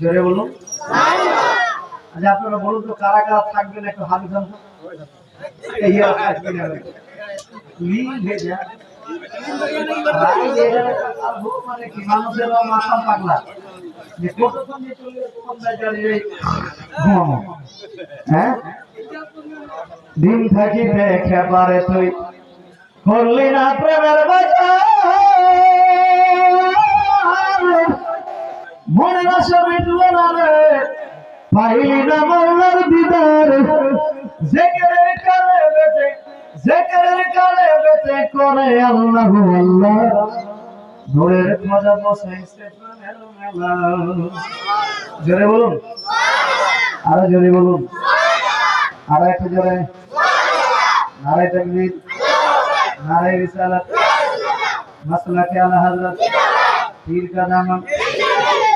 জোরে বলুন। আচ্ছা আপনারা বলুন তো কারা কারা থাকবেন একটু হাত উঠান তো। এই আর থাকবে না ভাই। লি ভেজা ভাই, মনের আশা মিটল না রে পাইলি না মোল্লার দিদার। জেকেরের কালে বেঁচে, জেকেরের কালে বেঁচে করে আল্লাহ আল্লাহ। নূরের মজা বসাইছে প্রাণের মেলা। জোরে বলুন। আরও জোরে বলুন। আরও একটু জোরে। নারায় তকবীর। নারায় রিসালাত। মাসলাকে আলা হযরত পীর কা দামান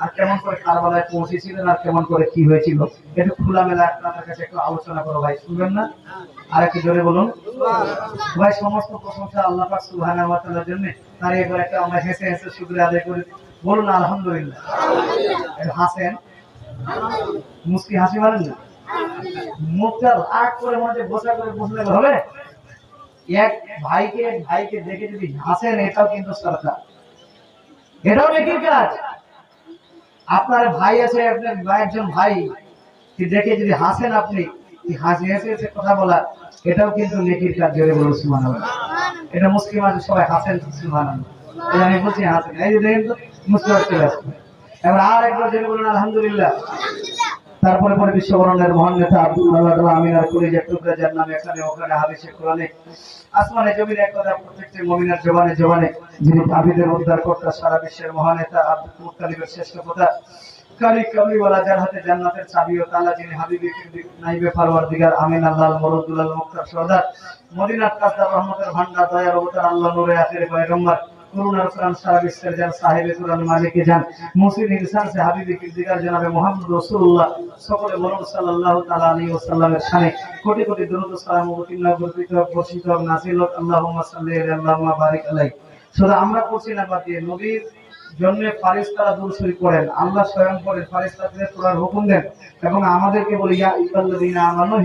আর কেমন করে কারবালায় পৌঁছেছিলেন আর কেমন করে কি হয়েছিল একটু খোলামেলা আপনাদের কাছে একটু আলোচনা করো ভাই, শুনবেন না? আর একটু জোরে বলুন। ভাই, সমস্ত প্রশংসা আল্লাহ পাক সুবহানাহু ওয়া তাআলার জন্য। তার এবার একটা আমরা হেসে হেসে শুকরিয়া আদায় করি। বলুন, আলহামদুলিল্লাহ। হাসেন, মুস্কি হাসি মারেন না? মুখটা করে বসা করে বসলে হবে? এক ভাইকে এক ভাইকে দেখে যদি হাসেন, এটাও কিন্তু সরকার এটাও নেকির কাজ। আপনার ভাই আছে আপনার একজন ভাই কি দেখে যদি হাসেন আপনি কি হাসি হেসে হেসে কথা বলা এটাও কিন্তু নেকির কাজ জোরে বলো সুমান এটা মুসলিম আছে সবাই হাসেন সুমান আমি বলছি হাসেন। এই যে দেখেন তো মুসলিম চলে আসবে এবার আর একবার জোরে বলুন আলহামদুলিল্লাহ। তারপরে পরে বিশ্ববরণের মহান নেতা আব্দুল্লাহ আমিনার কলেজে টুকরা যার নামে এখানে, ওখানে হাদিসে, কোরআনে, আসমানে জমিনে এক কথা প্রত্যেকটি মমিনার জবানে জবানে যিনি পাপীদের উদ্ধার কর্তা সারা বিশ্বের মহান নেতা আব্দুল মুত্তালিবের শ্রেষ্ঠ কথা ও যিনি নাইবে দিগার আমিন, আল্লাহ নূরে আখির পয়গম্বর আমরা না নবীর জন্য ফারিস্তারা দুরুসুরি করেন আল্লাহ স্বয়ং করেন ফারিস্তাদের তোলার হুকুম দেন। এবং আমাদেরকে বলি, ইয়া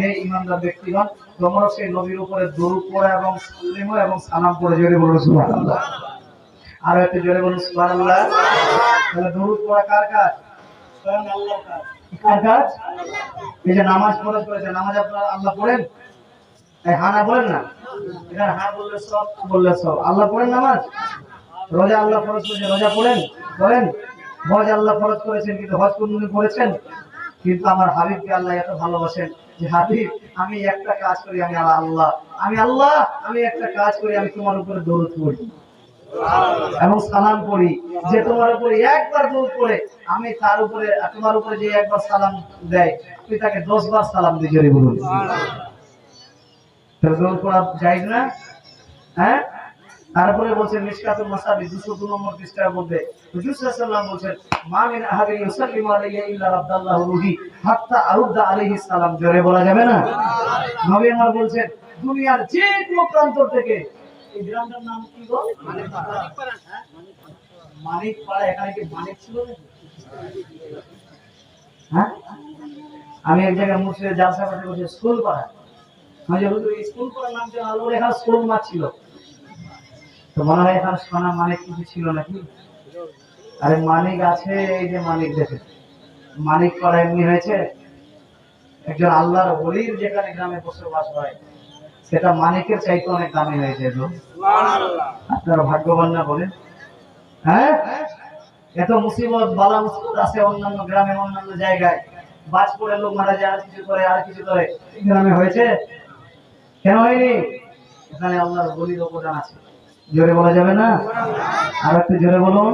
হে ঈমানদার ব্যক্তিগণ, তোমরা সেই নবীর উপরে দরুদ পড়া এবং এবং সালাম পড়ে, জোরে বলো সুবহানাল্লাহ। আর একটু জোরে বলুন, সুবহানাল্লাহ। তাহলে দরুদ পড়া কার কাজ? স্বয়ং আল্লাহর কাজ। কার কাজ? এই যে নামাজ ফরজ নামাজ আল্লাহ পড়েন? হানা বলেন না? সব বললে সব। আল্লাহ পড়েন নামাজ? রোজা আল্লাহ ফরজ করেছে রোজা পড়েন? হজ আল্লাহ ফরজ করেছেন, কিন্তু হজ কোনদিন করেছেন? কিন্তু আমার হাবিবকে আল্লাহ এত ভালোবাসেন যে, হাবিব, আমি একটা কাজ করি, আমি আল্লাহ। আমি আল্লাহ, আমি একটা কাজ করি, আমি তোমার উপরে দৌড় পড়ি। এবং সালাম করি যে তোমার উপরে একবার পড়ে আমি তার উপরে, তোমার উপরে যে একবার সালাম দেয় তুই তাকে সালাম দিয়ে হ্যাঁ? তারপরে বলছেন মিশকাতুল মাসাবি 202 নম্বর পৃষ্ঠার মধ্যে হুজুর সাল্লাল্লাহু আলাইহি বলছেন, মা আহাদিন ইউসাল্লিমু আলাইহি ইল্লা রাদ্দাল্লাহু রুহি হাত্তা আরুদ্দা আলাইহিস সালাম, জোরে বলা যাবে না? দুনিয়ার যে কোনো প্রান্ত থেকে গ্রামটার নাম কি গো? মানিকপাড়া হ্যাঁ? মানিকপাড়া, এখানে কি মানিক ছিল? হ্যাঁ? আমি এক জায়গায় মুর্শিদের জালসা করতে বলছি স্কুল পাড়া। স্কুল পাড়ার নাম এখানে স্কুল ছিল। তো মনে হয় এখানে সোনা মানিক কিছু ছিল নাকি? আরে মানিক আছে, এই যে মানিক দেখে মানিক পাড়া এমনি হয়েছে, একজন আল্লাহর হলির যেখানে গ্রামে বসবাস হয়। সেটা মানিকের চাইতে অনেক দামি হয়েছে তো। আপনারা ভাগ্যবান না বলেন হ্যাঁ? এত মুসিবত, বালা মুসিবত আছে অন্যান্য গ্রামে, অন্যান্য জায়গায়। বাজ পড়ে লোক মারা যায়, আর কিছু করে, আর কিছু করে। গ্রামে হয়েছে? কেন হয়নি? এখানে আল্লাহর বলির অবদান আছে। জোরে বলা যাবে না? আর একটু জোরে বলুন।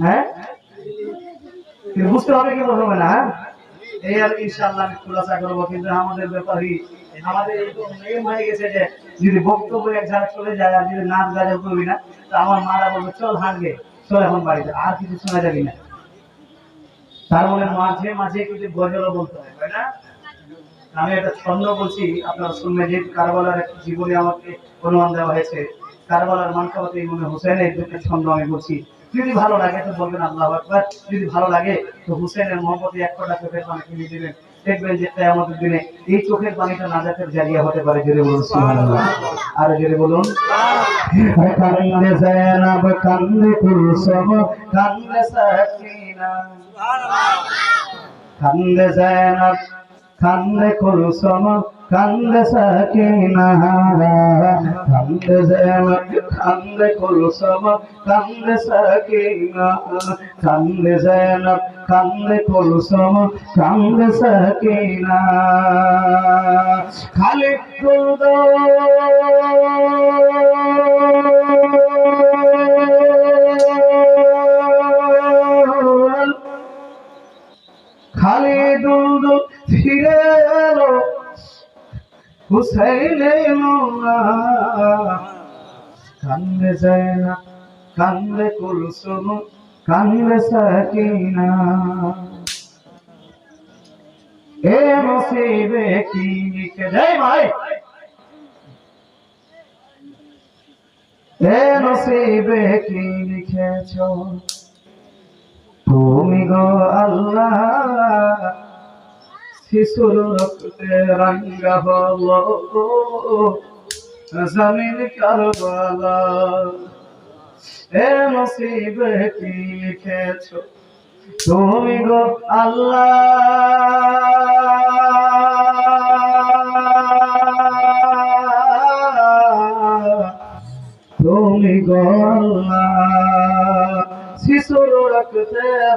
হ্যাঁ? বুঝতে হবে বলবে না হ্যাঁ? এই আর আমি করব, কিন্তু আমাদের ব্যাপারই মানে কারবালার জীবনে আমাকে অনুমান দেওয়া হয়েছে, কারবালার মানকাবাতে ইমামে হোসেনের দুটো ছন্দ আমি বলছি। যদি ভালো লাগে তো বলবেন আল্লাহ আকবার। যদি ভালো লাগে তো হুসেনের মোহাম্মদে এক ফোঁটা চোখের পানি কিনে দিবেন। দেখবেন যে আমাদের দিনে এই চোখের পানিটা নাজাতের জারিয়া হতে পারে যদি বলুন আর যদি বলুন। কান্দে জায়নাব কান্দে কুলসুম কান্দে সাকিনা। কান্দে জায়নাব কান্দে কুলসুম কান্দে সাকিনা কান্দ জায়নাব কান্দ কুলসম কান্দ সাকিনা কান্দ জায়নাব কান্দ কুলসম কান্দ সাকিনা খালি দুদো খালি হুসাইনে মোনা কান্দে না কান্দে কুলসুম কান্দে সাকিনা। এ নসিবে কি জয় ভাই। এ নসিবে কি লিখেছো? তুমি গো আল্লাহ। শিশুর রক্তে রঙ্গা হলো জমিন এ কি লিখেছ তুমি গো আল্লাহ।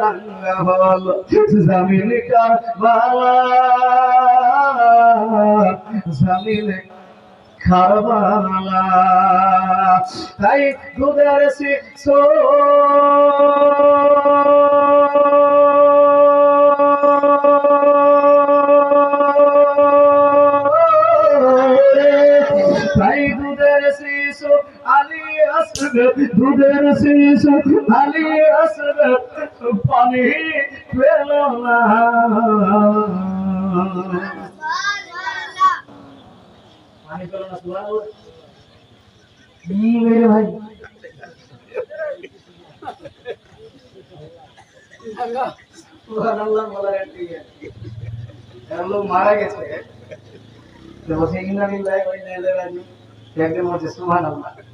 রঙ্গ হল জমিন কারবালা জমিন খারবালা তাই দুধের তাই দুধের শিশু আলী আসবে। পানি পেল না। পানি পেল না ভাই। ইয়ে। মারা গেছে তো বলছে ইন্না লিল্লাহি ওয়া ইন্না ইলাইহি রাজিউন একজন বলছে সুবহানাল্লাহ আরে তুমি ইন্না লিল্লাহি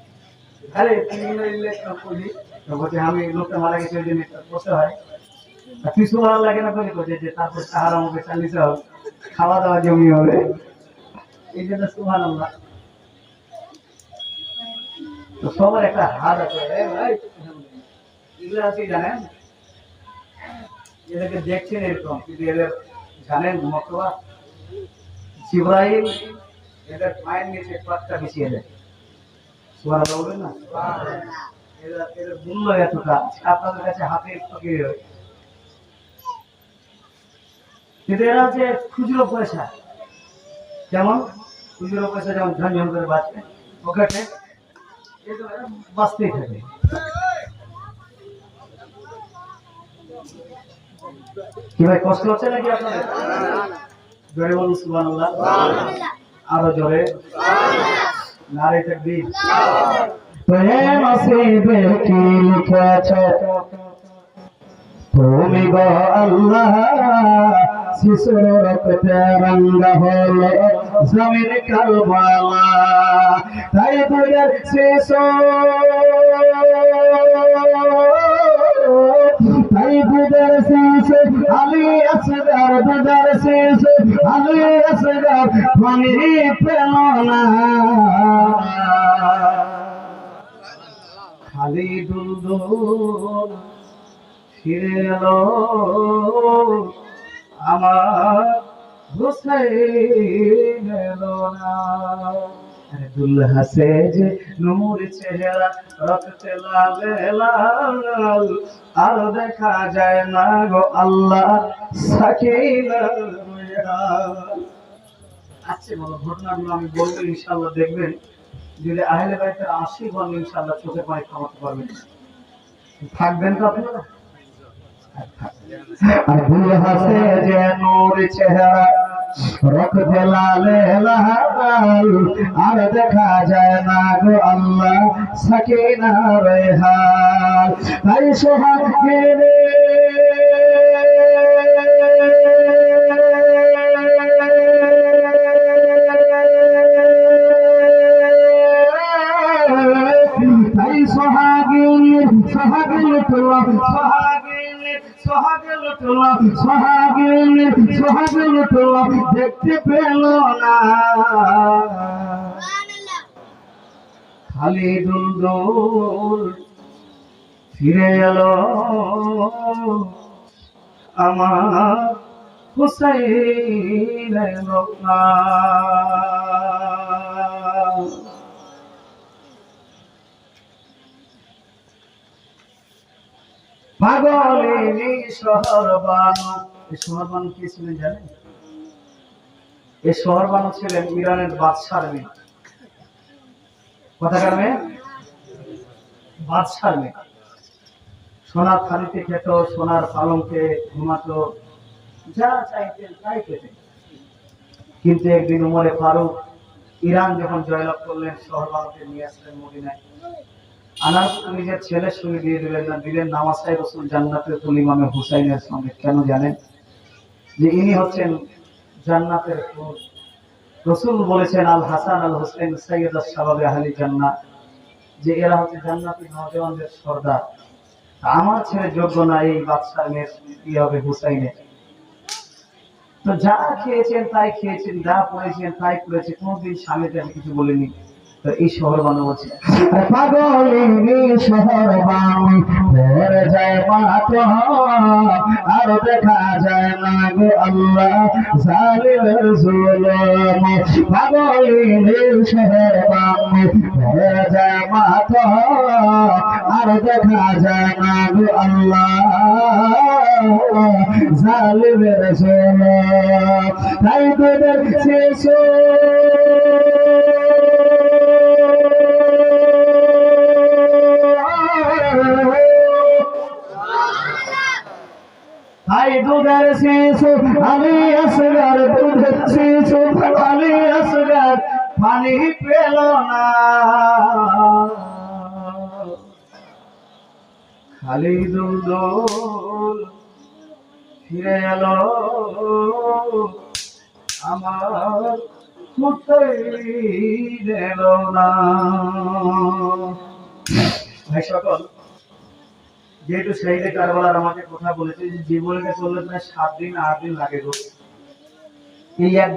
কেন বলি খাওয়া দাওয়া জমি হবে। এই জন্য সবার একটা হাত আছে এগুলো জানেন? এদেরকে দেখছেন এরকম, কিন্তু এদের জানেন মতবা এদের পায়ের নিচে পাতটা বিছিয়ে দেয়। সুবহান না? এরা এদের মূল্য এতটা আপনাদের কাছে হাতে ফকির কিন্তু এরা হচ্ছে খুচরো পয়সা যেমন খুচরো পয়সা যেমন ঝনঝন করে বাঁচবে পকেটে বাঁচতেই থাকে। কি ভাই কষ্ট হচ্ছে নাকি আপনাদের? জোরে বলুন আরও জোরে। নারে তাকবীর প্রেম নসিবে কি লিখেছ তুমি শিশুর রক্তে রঙ্গ হলে জমিন শিশু। তাই দুধের শেষ, আলী আসগার দুধের শেষ, আলী আসগার পানি পেল না খালি দুলদুল ফিরে এলো আমার হুসাইন না। দুল্লা যে নূর চেহারা রক্তে লাল আর দেখা যায় না গো আল্লাহ সাকিনা আচ্ছা বলো, ঘটনাগুলো আমি বলব ইনশাল্লাহ দেখবেন। যদি আহলে বাইতের আশি বল ইনশাল্লাহ চোখে পানি খাওয়াতে পারবেন। থাকবেন তো আপনারা? আর ভুল হাসে যে নূর চেহারা রক্তে লালে লাল, আর দেখা যায় না গো আল্লাহ, সাকিনা রেহাল। তাই সোহাগে রে? তাই সোহাগিন সোহাগিন তোলা সোহাগিন সোহাগিন তোলা সোহাগিন খালি দুলদুল ফিরে এলো। আমার হুসাইন পাগলিনী শহর বানু বানু কে ছিলেন জানেন? এই বানু ছিলেন ইরানের বাদশার মেয়ে। মেয়ে? বাদশার মেয়ে। সোনার থালিতে খেত, সোনার ঘুমাতো, যা চাইতেন তাই কিন্তু একদিন উমরে ফারুক ইরান যখন জয়লাভ করলেন, শহর বানুকে নিয়ে আসলেন মদিনায়। আনার নিজের ছেলের সঙ্গে দিয়ে দিলেন না, দিলেন নামাসাই রসুল জান্নাতের তুল ইমামে হুসাইনের সঙ্গে। কেন জানেন? যে ইনি হচ্ছেন জান্নাতের ফুল রসুল বলেছেন, আল হাসান আল হোসেন সৈয়দ শাবাবে আহলি জান্নাত। যে এরা হচ্ছে জান্নাতি নওজওয়ানদের সর্দার। আমার ছেলে যোগ্য না এই বাদশার মেয়ের কি হবে হুসাইনের। তো যা খেয়েছেন তাই খেয়েছেন, যা পড়েছেন তাই করেছে কোনোদিন স্বামীকে আমি কিছু বলিনি। তো এই শহর বানো বলছে পাগলিনী শহর বানি যায় মাত আর দেখা যায় না গো আল্লাহ, জালিমের জুলুম। পাগলিনী শহর বানি যায় মাত আর দেখা যায় না গো আল্লাহ, জালিমের জুলুম। তাই তোদের শেষ আই দুধের শিশু, আমি আসগার দুধের শিশু, আমি আসগার পানি পেল না। খালি দুল ফিরে এলো। আমার এলো না। সকল যেহেতু সেইতে কারবালার আমাকে কথা বলেছে যে জীবনে চললে প্রায় সাত দিন, আট দিন লাগে এই এক